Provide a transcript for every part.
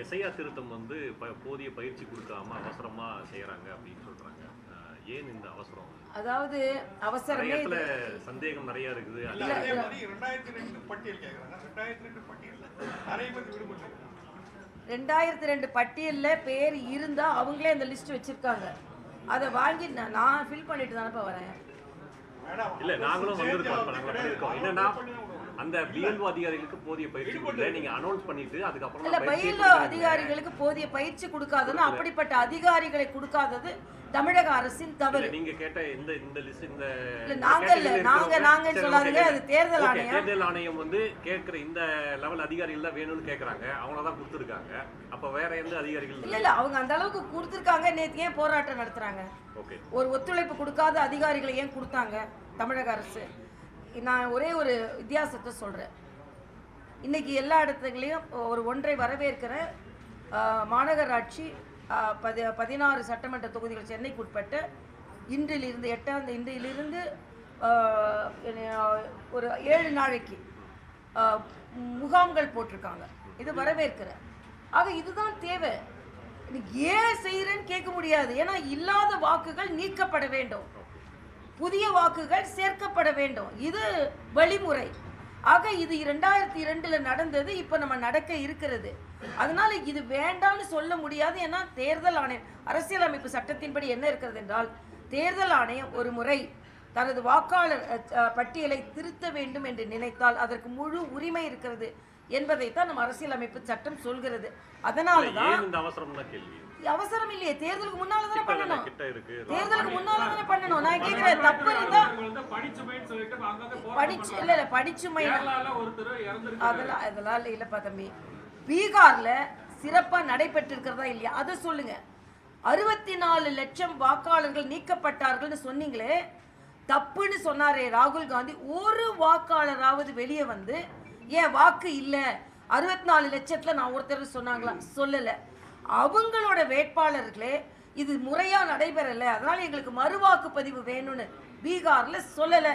SIR திருத்தம் வந்து ப- போதிய பயிற்சி கொடுக்காம அவசரமா செய்யறாங்க அப்படின்னு சொல்றாங்க. ஏன் இந்த அவசரம்? அதாவது அவசரமே. சந்தேகம் நிறைய இருக்குது. ரெண்டாயிரத்தி ரெண்டு பட்டியல் கேக்குறாங்க. ரெண்டாயிரத்தி ரெண்டு பட்டியல்ல நிறைய பேர் விடுபட்டு ரெண்டாயிரத்தி ரெண்டு பட்டியல்ல பேர் இருந்தா அவங்களே அந்த லிஸ்ட் வச்சிருக்காங்க. அதை வாங்கி நான் நான் ஃபில் பண்ணிட்டு தானப்பா வரேன். இல்ல நாங்களும் வந்திருக்கோம் என்னன்னா அந்த பிஎல்ஓ அதிகாரிகளுக்கு போதிய பயிற்சி கொடுக்கல. நீங்க அனௌன்ஸ் பண்ணிட்டு அதுக்கப்புறம் இல்ல கொடுக்கறீங்க. அதிகாரிகளுக்கு போதிய பயிற்சி கொடுக்காததுன்னு அப்படிப்பட்ட அதிகாரிகளை கொடுக்காதது தமிழக அரசின் தவறு. நீங்க கேட்ட இந்த இந்த லிஸ்ட் இந்த இல்ல, நாங்க இல்ல, நாங்க, சரி, சொல்லாதீங்க, அது தேர்தல் ஆணையம். தேர்தல் ஆணையம் வந்து கேட்கிற இந்த லெவல் அதிகாரிகள் தான் வேணும்னு கேக்குறாங்க அவங்கள தான் கொடுத்துருக்காங்க. அப்ப வேற எந்த அதிகாரிகள் இல்ல இல்ல அவங்க அந்த அளவுக்கு கொடுத்துருக்காங்க. நேத்து ஏன் போராட்டம் நடத்துறாங்க? ஓகே ஒரு ஒத்துழைப்பு கொடுக்காத அதிகாரிகளை ஏன் கொடுத்தாங்க தமிழக அரசு? நான் ஒரே ஒரு வித்தியாசத்தை சொல்கிறேன் இன்னைக்கு எல்லா இடத்துலையும் ஒரு ஒன்றை வரவேற்கிற மாநகராட்சி பதி பதினாறு சட்டமன்ற தொகுதிகள் சென்னைக்கு உட்பட்ட இன்றிலிருந்து எட்டாம் இன்றிலிருந்து ஒரு ஏழு நாளைக்கு முகாம்கள் போட்டிருக்காங்க. இது வரவேற்கிறேன் ஆக இதுதான் தேவை. இன்னைக்கு ஏன் செய்கிறேன்னு கேட்க முடியாது. ஏன்னா இல்லாத வாக்குகள் நீக்கப்பட வேண்டும். புதிய வாக்குகள் சேர்க்கப்பட வேண்டும். இது வழிமுறை. ஆக இது இரண்டாயிரத்தி இரண்டுல நடந்தது இப்ப நம்ம நடக்க இருக்கிறது. அதனால இது வேண்டாம்னு சொல்ல முடியாது ஏன்னா தேர்தல் ஆணையம் அரசியலமைப்பு சட்டத்தின்படி என்ன இருக்கிறது என்றால் தேர்தல் ஆணையம் ஒரு முறை தனது வாக்காளர் பட்டியலை திருத்த வேண்டும் என்று நினைத்தால் அதற்கு முழு உரிமை இருக்கிறது என்பதைத்தான் நம்ம அரசியலமைப்பு சட்டம் சொல்கிறது. அதனால தான் இந்த அவசரம் கேள்வி? அவசரம் இல்லையே தேர்தலுக்கு முன்னால தானே பண்ணணும். தேர்தலுக்கு முன்னால தானே பண்ணணும். நான் கேக்குறேன் தப்பு இருந்தா படிச்சு இல்ல இல்ல இறந்திருக்கு அதெல்லாம் அதெல்லாம் இல்ல- இல்லப்பா தம்பி. பீகார்ல சிறப்பா நடைபெற்றிருக்கிறதா இல்லையா? அதை சொல்லுங்க. அறுபத்தி நாலு லட்சம் வாக்காளர்கள் நீக்கப்பட்டார்கள்னு சொன்னீங்களே. தப்புன்னு சொன்னாரே ராகுல் காந்தி. ஒரு வாக்காளராவது வெளியே வந்து ஏன் வாக்கு இல்ல? அறுபத்தி நாலு லட்சத்துல நான் ஒருத்தர் சொன்னாங்களா? சொல்லல. அவங்களோட வேட்பாளர்களே இது முறையா நடைபெறல. அதனால எங்களுக்கு மறுவாக்குப்பதிவு வேணும்னு பீகார்ல சொல்லல.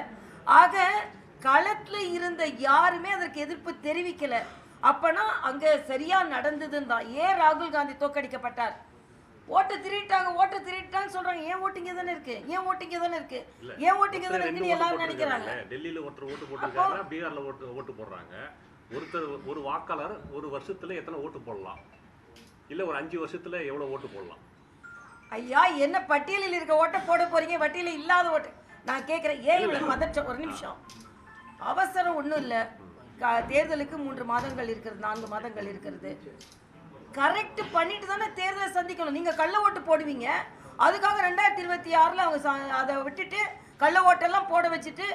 ஆக களத்துல இருந்த யாருமே அதற்கு எதிர்ப்பு தெரிவிக்கல. அப்பனா அங்க சரியா நடந்ததுன்னு தான். ஏன் ராகுல் காந்தி தோக்கடிக்கப்பட்டார் ஓட்டு திருட்டாங்க ஓட்டு திருட்டான்னு சொல்றாங்க. ஏன் ஓட்டிங்க தானே இருக்கு? ஏன் ஓட்டிங்க தானே இருக்கு? ஏன் ஓட்டிங்க தானே இருக்குன்னு எல்லாரும் நினைக்கிறாங்க. டெல்லியில ஒருத்தர் ஓட்டு போட்டிருக்காங்க பீகார்ல ஓட்டு ஓட்டு போடுறாங்க. ஒருத்தர் ஒரு வாக்காளர் ஒரு வருஷத்துல எத்தனை ஓட்டு போடலாம்? இல்ல ஒரு அஞ்சு வருஷத்துல எவ்வளவு ஓட்டு போடலாம்? ஐயா என்ன பட்டியலில் இருக்க ஓட்டை போட போறீங்க? பட்டியலில் இல்லாத ஓட்டு. நான் கேட்குறேன் ஏன் பதற்றம் ஒரு நிமிஷம். அவசரம் ஒன்றும் இல்லை. தேர்தலுக்கு மூன்று மாதங்கள் இருக்கிறது நான்கு மாதங்கள் இருக்கிறது. கரெக்ட் பண்ணிட்டு தானே தேர்தலை சந்திக்கணும். நீங்க கள்ள ஓட்டு போடுவீங்க. அதுக்காக ரெண்டாயிரத்தி இருபத்தி ஆறுல அவங்க அதை விட்டுட்டு கள்ள ஓட்டெல்லாம் போட வச்சுட்டு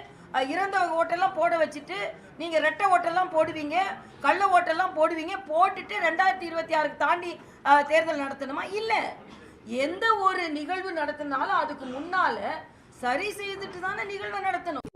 இறந்த ஓட்டெல்லாம் போட வச்சுட்டு நீங்கள் ரெட்டை ஓட்டெல்லாம் போடுவீங்க கள்ள ஓட்டெல்லாம் போடுவீங்க போட்டுட்டு ரெண்டாயிரத்தி இருபத்தி ஆறுக்கு தாண்டி தேர்தல் நடத்தணுமா? இல்லை. எந்த ஒரு நிகழ்வு நடத்தினாலும் அதுக்கு முன்னால் சரி செய்துட்டு தானே நிகழ்வை நடத்தணும்.